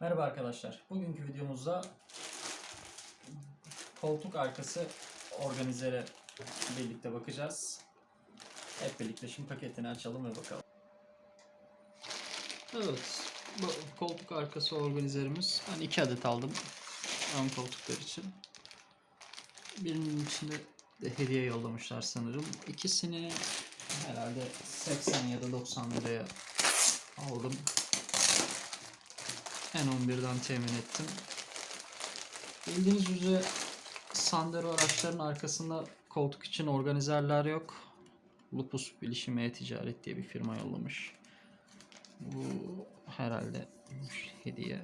Merhaba arkadaşlar. Bugünkü videomuzda koltuk arkası organizere birlikte bakacağız. Hep birlikte şimdi paketini açalım ve bakalım. Evet, bu koltuk arkası organizerimiz. Ben iki adet aldım ön koltuklar için. Birinin içinde de hediye yollamışlar sanırım. İkisini herhalde 80 ya da 90 liraya aldım. N11'den temin ettim. Bildiğiniz üzere Sandero araçların arkasında koltuk için organizerler yok. Lupus Bilişim E-Ticaret diye bir firma yollamış. Bu herhalde hediye.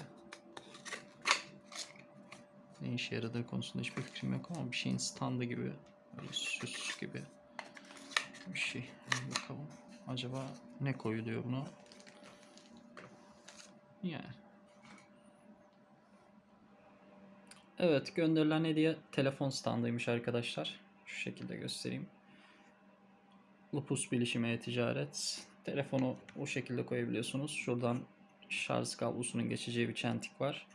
Ne işe yaradığı konusunda hiçbir fikrim yok ama bir şeyin standı gibi, süs gibi bir şey. Bakalım. Acaba ne koyuluyor buna? Yani. Evet gönderilen hediye telefon standıymış arkadaşlar. Şu şekilde göstereyim. Lupus Bilişim E-Ticaret. Telefonu o şekilde koyabiliyorsunuz. Şuradan şarj kablosunun geçeceği bir çentik var.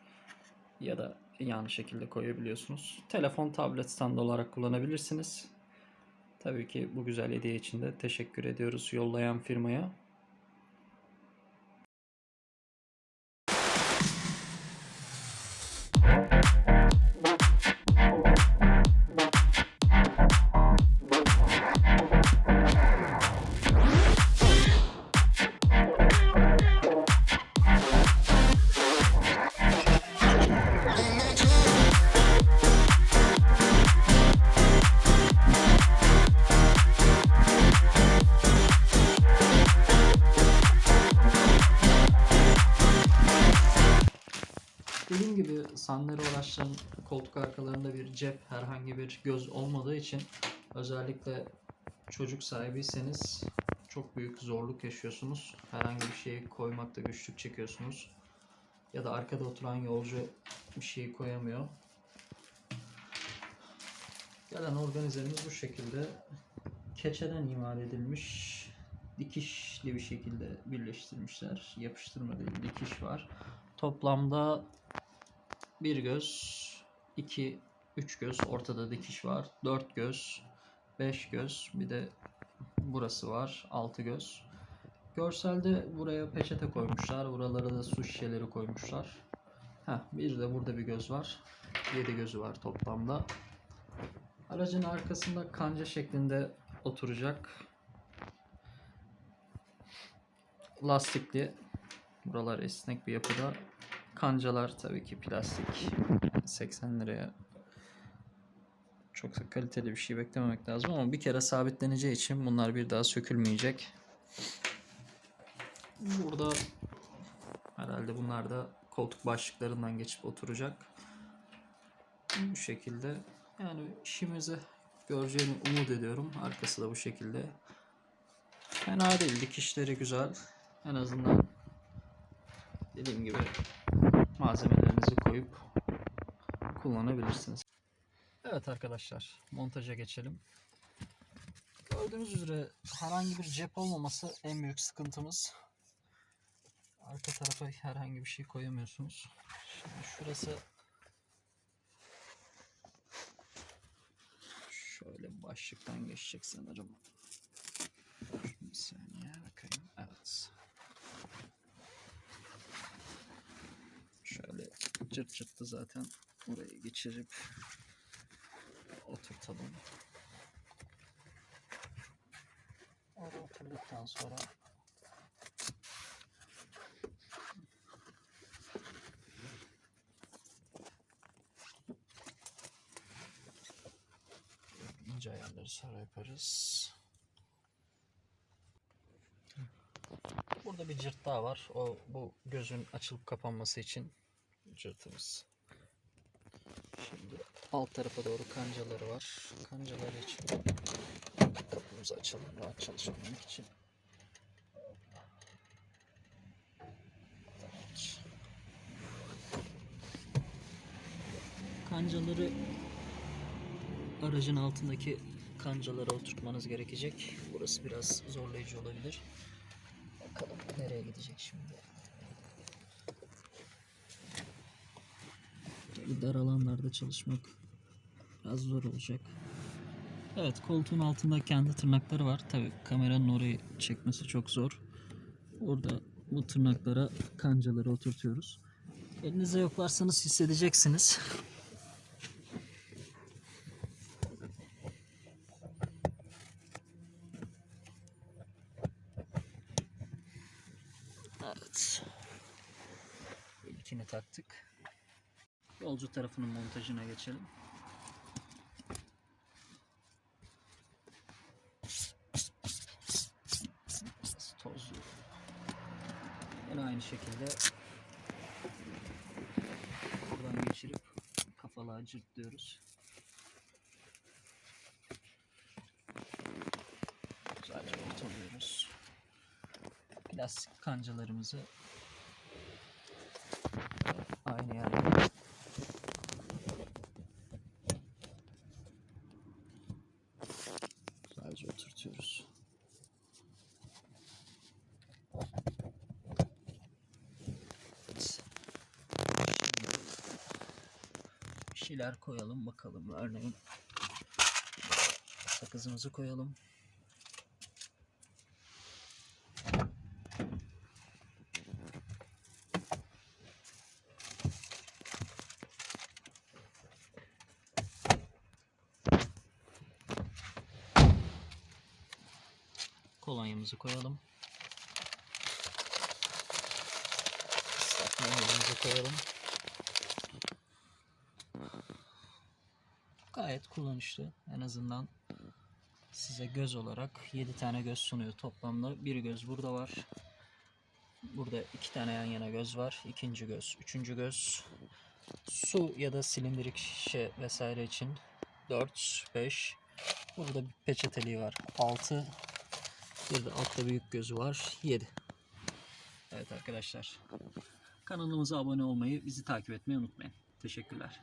Ya da yan şekilde koyabiliyorsunuz. Telefon tablet standı olarak kullanabilirsiniz. Tabii ki bu güzel hediye için de teşekkür ediyoruz yollayan firmaya. Dediğim gibi Sandero araçların koltuk arkalarında bir cep, herhangi bir göz olmadığı için özellikle çocuk sahibiyseniz çok büyük zorluk yaşıyorsunuz. Herhangi bir şeyi koymakta güçlük çekiyorsunuz. Ya da arkada oturan yolcu bir şeyi koyamıyor. Gelen organizerimiz bu şekilde keçeden imal edilmiş dikişli bir şekilde birleştirmişler. Yapıştırma değil dikiş var. Toplamda bir göz, iki, üç göz, ortada dikiş var. Dört göz, beş göz, bir de burası var, altı göz. Görselde buraya peçete koymuşlar, buralara da su şişeleri koymuşlar. Heh, bir de burada bir göz var. Yedi gözü var toplamda. Aracın arkasında kanca şeklinde oturacak. Lastikli. Buralar esnek bir yapıda. Kancalar tabii ki plastik. 80 liraya çok kaliteli bir şey beklememek lazım ama bir kere sabitleneceği için bunlar bir daha sökülmeyecek. Burada herhalde bunlar da koltuk başlıklarından geçip oturacak. Bu şekilde yani işimizi göreceğini umut ediyorum. Arkası da bu şekilde. Fena değil. Dikişleri güzel. En azından dediğim gibi malzemelerinizi koyup kullanabilirsiniz. Evet arkadaşlar montaja geçelim. Gördüğünüz üzere herhangi bir cep olmaması en büyük sıkıntımız. Arka tarafa herhangi bir şey koyamıyorsunuz. Şimdi şurası şöyle başlıktan geçecek sanırım. Bir saniye bakayım. Evet. Şöyle cırt cırtlı zaten oraya geçirip oturtalım. Oraya oturduktan sonra ince ayarları sonra yaparız. Burada bir cırt daha var. O bu gözün açılıp kapanması için cırtımız. Şimdi alt tarafa doğru kancaları var. Kancaları için kapımızı açalım rahat çalışabilmek için. Kancaları aracın altındaki kancalara oturtmanız gerekecek. Burası biraz zorlayıcı olabilir. Bakalım nereye gidecek şimdi. Bu dar alanlarda çalışmak biraz zor olacak. Evet koltuğun altında kendi tırnakları var. Tabi kameranın orayı çekmesi çok zor. Orada bu tırnaklara kancaları oturtuyoruz. Elinizde yoklarsanız hissedeceksiniz. Evet. İlkini taktık. Yolcu tarafının montajına geçelim. Tozlu. Yine aynı şekilde buradan geçirip kafalığa cırtlıyoruz. Güzelce ortalıyoruz. Plastik kancalarımızı aynı yerde sadece oturtuyoruz. Evet. Şimdi bir şeyler koyalım bakalım. Örneğin sakızımızı koyalım. Kolonyamızı koyalım. Mendilimizi koyalım. Gayet kullanışlı. En azından size göz olarak 7 tane göz sunuyor toplamda. Bir göz burada var. Burada iki tane yan yana göz var. İkinci göz, üçüncü göz. Su ya da silindirik şişe vesaire için 4, 5. Burada bir peçeteliği var. 6. Bir de altta büyük gözü var. 7. Evet arkadaşlar. Kanalımıza abone olmayı, bizi takip etmeyi unutmayın. Teşekkürler.